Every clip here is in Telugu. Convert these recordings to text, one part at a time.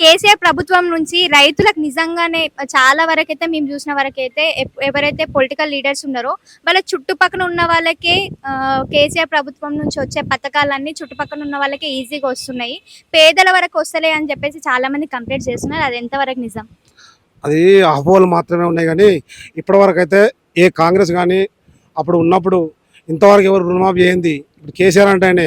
కేసీఆర్ ప్రభుత్వం నుంచి రైతులకు నిజంగానే చాలా వరకు అయితే మేము చూసిన వరకు అయితే ఎవరైతే పొలిటికల్ లీడర్స్ ఉన్నారో వాళ్ళ చుట్టుపక్కల ఉన్న వాళ్ళకే కేసీఆర్ ప్రభుత్వం నుంచి వచ్చే పథకాలన్నీ చుట్టుపక్కల ఉన్న వాళ్ళకే ఈజీగా వస్తున్నాయి. పేదల వరకు వస్తలే అని చెప్పేసి చాలా మంది కంప్లైంట్ చేస్తున్నారు. అది ఎంతవరకు నిజం? అది అపోహలు మాత్రమే ఉన్నాయి కానీ ఇప్పటివరకు అయితే ఏ కాంగ్రెస్ కానీ అప్పుడు ఉన్నప్పుడు ఇంతవరకు ఎవరు రుణమాఫీ చేయింది ఇప్పుడు కేసీఆర్ అంటే ఆయన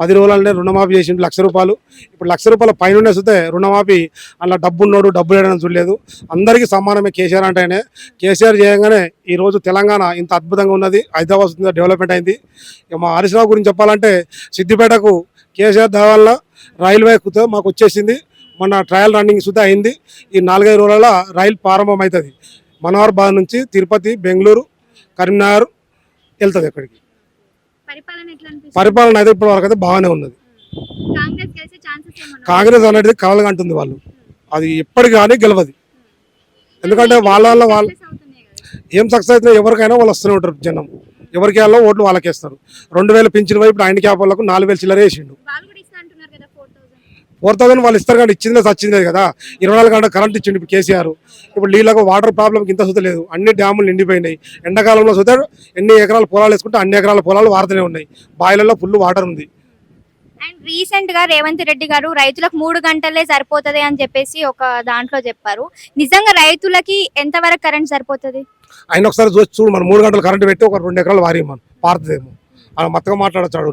పది రోజులంటే రుణమాఫీ చేసిండు లక్ష రూపాయలు. ఇప్పుడు లక్ష రూపాయల పైన వస్తే రుణమాఫీ అలా డబ్బు ఉన్నోడు డబ్బు లేడని చూడలేదు. అందరికీ సమానమే కేసీఆర్ అంటే ఆయనే. కేసీఆర్ చేయగానే ఈరోజు తెలంగాణ ఇంత అద్భుతంగా ఉన్నది. హైదరాబాద్ డెవలప్మెంట్ అయింది. ఇక మా హరీష్ రావు గురించి చెప్పాలంటే సిద్దిపేటకు కేసీఆర్ దయ వల్ల రైల్వే మాకు వచ్చేసింది. మొన్న ట్రయల్ రన్నింగ్ సుద్ధా అయింది. ఈ నాలుగైదు రోజుల రైలు ప్రారంభం అవుతుంది మనోహర్బాద్ నుంచి తిరుపతి బెంగళూరు కరీంనగర్ వెళ్తుంది అక్కడికి పరిపాలన అయితే ఇప్పటి వరకు అయితే బాగానే ఉన్నది. కాంగ్రెస్ అనేది కలలుగా అంటుంది వాళ్ళు. అది ఎప్పటికి కానీ గెలవదు. ఎందుకంటే వాళ్ళ వల్ల వాళ్ళు. ఏం సక్సెస్ అయితే ఎవరికైనా వాళ్ళు వస్తూనే ఉంటారు జనం. ఎవరికి వెళ్ళో ఓట్లు వాళ్ళకేస్తారు. రెండు వేలు పెంచిన వైపు ఆయన క్యాప్ వాళ్ళకు నాలుగు వేలు చిల్లర వేసిండు వాళ్ళు కూడా ఇస్తా అంటున్నారు కదా ఫోర్ థౌసండ్ ఫోర్ థౌసండ్ వాళ్ళు ఇస్తారు కానీ ఇచ్చిందే సచ్చిందే కదా. ఇరవై నాలుగు గంటల కరెంట్ ఇచ్చిండు ఇప్పుడు కేసీఆర్. ఇప్పుడు నీళ్ళకు వాటర్ ప్రాబ్లం ఇంత సుత లేదు. అన్ని డ్యాములు నిండిపోయినాయి. ఎండాకాలంలో సుత ఎన్ని ఎకరాల పొలాలు వేసుకుంటే అన్ని ఎకరాల పొలాలు వారుతూనే ఉన్నాయి. బాయిలలో ఫుల్ వాటర్ ఉంది. అండ్ రీసెంట్గా రేవంత్ రెడ్డి గారు రైతులకు మూడు గంటలే సరిపోతది అని చెప్పేసి ఒక దాంట్లో చెప్పారు. నిజంగా రైతులకి ఎంత వరకు కరెంట్ సరిపోతది? ఆయన ఒకసారి చూసి చూడు మనం మూడు గంటలు కరెంట్ పెట్టి ఒక రెండు ఎకరాలు వారి మనం. పారుతుందేమో ఆయన మొత్తగా మాట్లాడచ్చాడు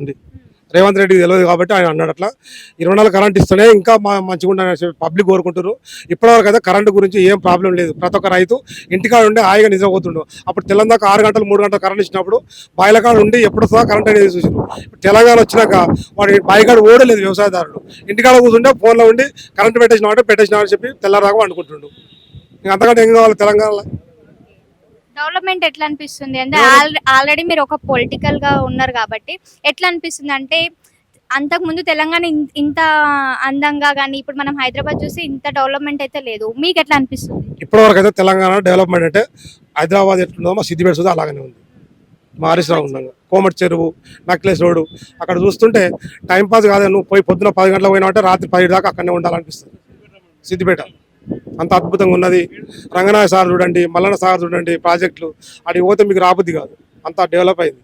రేవంత్ రెడ్డికి తెలియదు కాబట్టి ఆయన అన్నాడు అట్లా. ఇరవై నాలుగు కరెంట్ ఇస్తేనే ఇంకా మా మంచిగా ఉండాలని పబ్లిక్ కోరుకుంటారు ఇప్పటివరకు అయితే కరెంటు గురించి ఏం ప్రాబ్లం లేదు. ప్రతి ఒక్క రైతు ఇంటికాడ ఉండి హాయిగా నిద్రపోతుండు. అప్పుడు తెలంగాణ ఆరు గంటలు మూడు గంటలు కరెంట్ ఇచ్చినప్పుడు బాయిలకాడ ఉండి ఎప్పుడు వస్తుందా కరెంట్ అనేది చూసారు తెలంగాణ వచ్చినాక వాడి బాయికాడ ఓడలేదు వ్యవసాయదారుడు. ఇంటికాడ కూర్చుంటే ఫోన్లో ఉండి కరెంట్ పెట్టేసిన అంటే పెట్టేసిన అని చెప్పి తెల్లరాగా అనుకుంటుండు ఇంకా అంతకంటే ఏం కావాలి తెలంగాణలో? డెవలప్మెంట్ ఎట్లా అనిపిస్తుంది అంటే ఆల్రెడీ మీరు ఒక పొలిటికల్గా ఉన్నారు కాబట్టి ఎట్లా అనిపిస్తుంది అంటే అంతకు ముందు తెలంగాణ ఇంత అందంగా కానీ ఇప్పుడు మనం హైదరాబాద్ చూసి ఇంత డెవలప్మెంట్ అయితే లేదు. మీకు ఎట్లా అనిపిస్తుంది ఇప్పటివరకు అయితే తెలంగాణ డెవలప్మెంట్ అంటే హైదరాబాద్ ఎట్లుందో మా సిద్దిపేట సుధా అలాగనే ఉంది. మా ఉన్నాను కోమటి చెరువు నక్లెస్ రోడ్డు అక్కడ చూస్తుంటే టైం పాస్ కాదు నువ్వు పోయి పొద్దున పది గంటలకు పోయినా అంటే రాత్రి పది దాకా అక్కడనే ఉండాలనిపిస్తుంది. సిద్దిపేట. అంత అద్భుతంగా ఉన్నది. రంగనాథ సార్ చూడండి మల్లన్న సార్ చూడండి ప్రాజెక్టులు. అడిగి పోతే మీకు రాబుద్ది కాదు. అంత డెవలప్ అయింది.